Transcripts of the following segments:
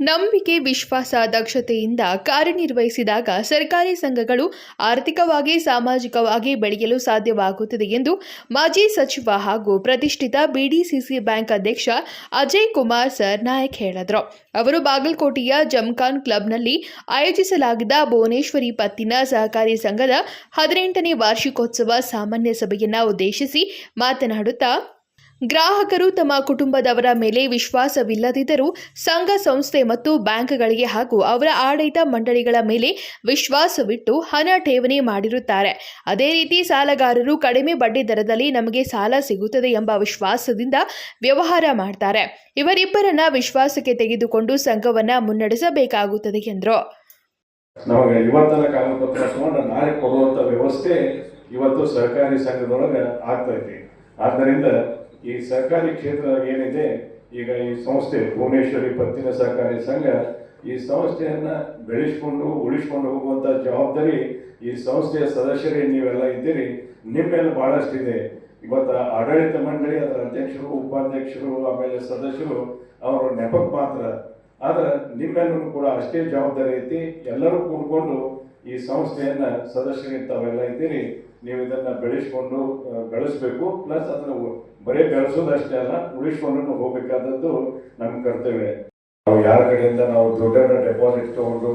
ನಂಬಿಕೆ, ವಿಶ್ವಾಸ, ದಕ್ಷತೆಯಿಂದ ಕಾರ್ಯನಿರ್ವಹಿಸಿದಾಗ ಸರ್ಕಾರಿ ಸಂಘಗಳು ಆರ್ಥಿಕವಾಗಿ, ಸಾಮಾಜಿಕವಾಗಿ ಬೆಳೆಯಲು ಸಾಧ್ಯವಾಗುತ್ತದೆ ಎಂದು ಮಾಜಿ ಸಚಿವ ಹಾಗೂ ಪ್ರತಿಷ್ಠಿತ ಬಿಡಿಸಿಸಿ ಬ್ಯಾಂಕ್ ಅಧ್ಯಕ್ಷ ಅಜಯ್ ಕುಮಾರ್ ಸರ್ ನಾಯಕ್ ಹೇಳಿದರು. ಅವರು ಬಾಗಲಕೋಟೆಯ ಜಮ್ಖಾನ್ ಕ್ಲಬ್ನಲ್ಲಿ ಆಯೋಜಿಸಲಾಗಿದ್ದ ಭುವನೇಶ್ವರಿ ಪತ್ತಿನ ಸಹಕಾರಿ ಸಂಘದ ಹದಿನೆಂಟನೇ ವಾರ್ಷಿಕೋತ್ಸವ ಸಾಮಾನ್ಯ ಸಭೆಯನ್ನು ಉದ್ದೇಶಿಸಿ ಮಾತನಾಡುತ್ತಾ ಗ್ರಾಹಕರು ತಮ್ಮ ಕುಟುಂಬದವರ ಮೇಲೆ ವಿಶ್ವಾಸವಿಲ್ಲದಿದ್ದರೂ ಸಂಘ, ಸಂಸ್ಥೆ ಮತ್ತು ಬ್ಯಾಂಕ್ಗಳಿಗೆ ಹಾಗೂ ಅವರ ಆಡಳಿತ ಮಂಡಳಿಗಳ ಮೇಲೆ ವಿಶ್ವಾಸವಿಟ್ಟು ಹಣ ಠೇವಣಿ ಮಾಡಿರುತ್ತಾರೆ. ಅದೇ ರೀತಿ ಸಾಲಗಾರರು ಕಡಿಮೆ ಬಡ್ಡಿ ದರದಲ್ಲಿ ನಮಗೆ ಸಾಲ ಸಿಗುತ್ತದೆ ಎಂಬ ವಿಶ್ವಾಸದಿಂದ ವ್ಯವಹಾರ ಮಾಡ್ತಾರೆ. ಇವರಿಬ್ಬರನ್ನ ವಿಶ್ವಾಸಕ್ಕೆ ತೆಗೆದುಕೊಂಡು ಸಂಘವನ್ನ ಮುನ್ನಡೆಸಬೇಕಾಗುತ್ತದೆ ಎಂದರು. ಇವತ್ತು ಸಹಕಾರಿ ಸಂಘದೊಳಗೆ ಆದ್ದರಿಂದ ಈ ಸರ್ಕಾರಿ ಕ್ಷೇತ್ರ ಏನಿದೆ, ಈಗ ಈ ಸಂಸ್ಥೆ ಭುವನೇಶ್ವರಿ ಪತ್ತಿನ ಸಹಕಾರಿ ಸಂಘ, ಈ ಸಂಸ್ಥೆಯನ್ನು ಬೆಳೆಸ್ಕೊಂಡು ಉಳಿಸ್ಕೊಂಡು ಹೋಗುವಂತ ಜವಾಬ್ದಾರಿ ಈ ಸಂಸ್ಥೆಯ ಸದಸ್ಯರೇ, ನೀವೆಲ್ಲ ಇದ್ದೀರಿ. ನಿಮ್ಮೆಲ್ಲ ಬಹಳಷ್ಟಿದೆ. ಇವತ್ತು ಆಡಳಿತ ಮಂಡಳಿ, ಅದರ ಅಧ್ಯಕ್ಷರು, ಉಪಾಧ್ಯಕ್ಷರು, ಆಮೇಲೆ ಸದಸ್ಯರು, ಅವರು ನೆಪಕ್ಕೆ ಮಾತ್ರ. ಆದ್ರೆ ನಿಮ್ಮೆಲ್ಲರೂ ಕೂಡ ಅಷ್ಟೇ ಜವಾಬ್ದಾರಿ ಐತಿ. ಎಲ್ಲರೂ ಕೂಡ್ಕೊಂಡು ಈ ಸಂಸ್ಥೆಯನ್ನ ಸದಸ್ಯರಿಗೆ ತಾವೆಲ್ಲ ಇದ್ದೀರಿ. ನೀವು ಇದನ್ನ ಬೆಳೆಸ್ಕೊಂಡು ಬೆಳೆಸಬೇಕು. ಪ್ಲಸ್ ಅದನ್ನ ಬರೀ ಬೆಳೆಸೋದಷ್ಟೇ ಅಲ್ಲ ಉಳಿಸ್ಕೊಂಡು ಹೋಗ್ಬೇಕಾದದ್ದು ನಮ್ಮ ಕರ್ತವ್ಯ. ನಾವು ಯಾರ ಕಡೆಯಿಂದ ನಾವು ದುಡ್ಡನ್ನ ಡೆಪಾಸಿಟ್ ತಗೊಂಡು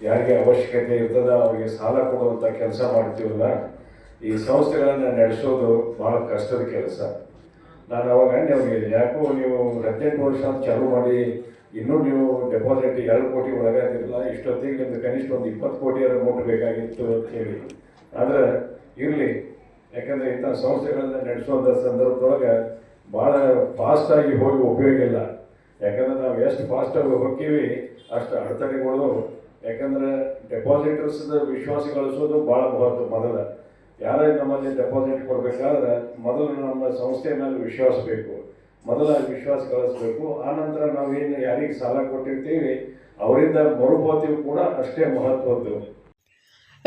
ಯಾರಿಗೆ ಅವಶ್ಯಕತೆ ಇರ್ತದ ಅವರಿಗೆ ಸಾಲ ಕೊಡುವಂತ ಕೆಲಸ ಮಾಡ್ತೀವಲ್ಲ, ಈ ಸಂಸ್ಥೆಗಳನ್ನ ನಡೆಸೋದು ಬಹಳ ಕಷ್ಟದ ಕೆಲಸ. ನಾನು ಅವಾಗ ನಿಮಗೆ ಯಾಕೋ ನೀವು ಹದಿನೆಂಟು ವರ್ಷ ಚಾಲು ಮಾಡಿ ಇನ್ನೂ ನೀವು ಡೆಪಾಸಿಟ್ ಎರಡು ಕೋಟಿ ಒಳಗಾಗಿರಲಿಲ್ಲ ಇಷ್ಟೊತ್ತಿಗೆ ನಿಮ್ಗೆ ಕನಿಷ್ಠ ಒಂದು ಇಪ್ಪತ್ತು ಕೋಟಿ ಅಮೌಂಟ್ ಬೇಕಾಗಿತ್ತು ಅಂತ ಹೇಳಿ. ಆದ್ರೆ ಇರಲಿ, ಯಾಕಂದ್ರೆ ಇಂಥ ಸಂಸ್ಥೆಗಳನ್ನ ನಡೆಸುವಂಥ ಸಂದರ್ಭದೊಳಗೆ ಭಾಳ ಫಾಸ್ಟ್ ಆಗಿ ಹೋಗಿ ಉಪಯೋಗ ಇಲ್ಲ. ಯಾಕಂದ್ರೆ ನಾವು ಎಷ್ಟು ಫಾಸ್ಟ್ ಆಗಿ ಹೋಗ್ತೀವಿ, ಅಷ್ಟು ಅಡೆತಡೆಗಳು ಯಾಕಂದ್ರೆ ಡೆಪಾಸಿಟರ್ಸ್ ವಿಶ್ವಾಸ ಗಳಿಸೋದು ಭಾಳ ಮಹತ್ವ ಮೊದಲ. ಯಾರೇ ನಮ್ಮಲ್ಲಿ ಡೆಪಾಸಿಟ್ ಕೊಡಬೇಕಾದ್ರೆ ಮೊದಲು ನಮ್ಮ ಸಂಸ್ಥೆ ಮೇಲೆ ವಿಶ್ವಾಸ ಬೇಕು. ಮೊದಲ ವಿಶ್ವಾಸ ಗಳಿಸ್ಬೇಕು. ಆನಂತರ ನಾವೇನು ಯಾರಿಗೆ ಸಾಲ ಕೊಟ್ಟಿರ್ತೀವಿ, ಅವರಿಂದ ಮರುಪಾವತಿ ಕೂಡ ಅಷ್ಟೇ ಮಹತ್ವದ್ದು.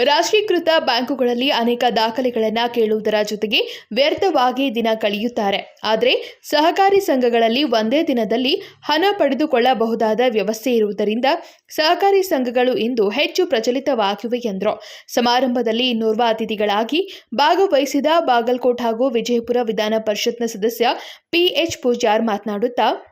ರಾಷ್ಟ್ರೀಕೃತ ಬ್ಯಾಂಕುಗಳಲ್ಲಿ ಅನೇಕ ದಾಖಲೆಗಳನ್ನು ಕೇಳುವುದರ ಜೊತೆಗೆ ವ್ಯರ್ಥವಾಗಿ ದಿನ ಕಳೆಯುತ್ತಾರೆ. ಆದರೆ ಸಹಕಾರಿ ಸಂಘಗಳಲ್ಲಿ ಒಂದೇ ದಿನದಲ್ಲಿ ಹಣ ಪಡೆದುಕೊಳ್ಳಬಹುದಾದ ವ್ಯವಸ್ಥೆ ಇರುವುದರಿಂದ ಸಹಕಾರಿ ಸಂಘಗಳು ಇಂದು ಹೆಚ್ಚು ಪ್ರಚಲಿತವಾಗಿವೆ ಎಂದರು. ಸಮಾರಂಭದಲ್ಲಿ ಇನ್ನೋರ್ವ ಅತಿಥಿಗಳಾಗಿ ಭಾಗವಹಿಸಿದ ಬಾಗಲಕೋಟ್ ಹಾಗೂ ವಿಜಯಪುರ ವಿಧಾನ ಪರಿಷತ್ನ ಸದಸ್ಯ ಪಿಎಚ್ ಪೂಜಾರ್ ಮಾತನಾಡುತ್ತಾ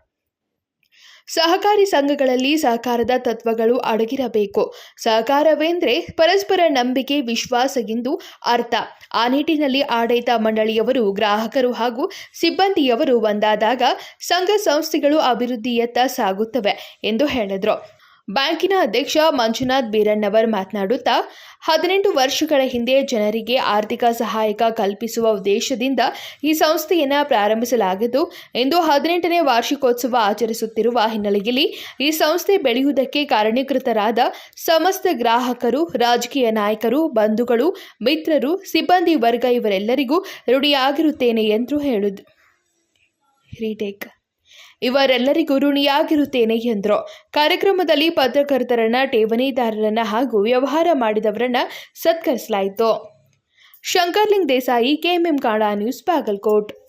ಸಹಕಾರಿ ಸಂಘಗಳಲ್ಲಿ ಸಹಕಾರದ ತತ್ವಗಳು ಅಡಗಿರಬೇಕು. ಸಹಕಾರವೆಂದರೆ ಪರಸ್ಪರ ನಂಬಿಕೆ, ವಿಶ್ವಾಸ ಎಂದು ಅರ್ಥ. ಆ ನಿಟ್ಟಿನಲ್ಲಿ ಆಡಳಿತ ಮಂಡಳಿಯವರು, ಗ್ರಾಹಕರು ಹಾಗೂ ಸಿಬ್ಬಂದಿಯವರು ಒಂದಾದಾಗ ಸಂಘ ಸಂಸ್ಥೆಗಳು ಅಭಿವೃದ್ಧಿಯತ್ತ ಸಾಗುತ್ತವೆ ಎಂದು ಹೇಳಿದರು. ಬ್ಯಾಂಕಿನ ಅಧ್ಯಕ್ಷ ಮಂಜುನಾಥ್ ಬೀರಣ್ಣವರ್ ಮಾತನಾಡುತ್ತಾ, ಹದಿನೆಂಟು ವರ್ಷಗಳ ಹಿಂದೆ ಜನರಿಗೆ ಆರ್ಥಿಕ ಸಹಾಯಕ ಕಲ್ಪಿಸುವ ಉದ್ದೇಶದಿಂದ ಈ ಸಂಸ್ಥೆಯನ್ನು ಪ್ರಾರಂಭಿಸಲಾಗಿದ್ದು, ಇಂದು ಹದಿನೆಂಟನೇ ವಾರ್ಷಿಕೋತ್ಸವ ಆಚರಿಸುತ್ತಿರುವ ಹಿನ್ನೆಲೆಯಲ್ಲಿ ಈ ಸಂಸ್ಥೆ ಬೆಳೆಯುವುದಕ್ಕೆ ಕಾರಣೀಕೃತರಾದ ಸಮಸ್ತ ಗ್ರಾಹಕರು, ರಾಜಕೀಯ ನಾಯಕರು, ಬಂಧುಗಳು, ಮಿತ್ರರು, ಸಿಬ್ಬಂದಿ ವರ್ಗ ಇವರೆಲ್ಲರಿಗೂ ರೂಢಿಯಾಗಿರುತ್ತೇನೆ ಎಂದು ಹೇಳಿದರು ಇವರೆಲ್ಲರಿಗೂ ಋಣಿಯಾಗಿರುತ್ತೇನೆ ಎಂದರು. ಕಾರ್ಯಕ್ರಮದಲ್ಲಿ ಪತ್ರಕರ್ತರನ್ನ, ಠೇವಣಿದಾರರನ್ನ ಹಾಗೂ ವ್ಯವಹಾರ ಮಾಡಿದವರನ್ನ ಸತ್ಕರಿಸಲಾಯಿತು. ಶಂಕರ್ಲಿಂಗ್ ದೇಸಾಯಿ, ಕೆಎಂಎಂ ಕಾಡಾ ನ್ಯೂಸ್ ಬಾಗಲ್ಕೋಟ್.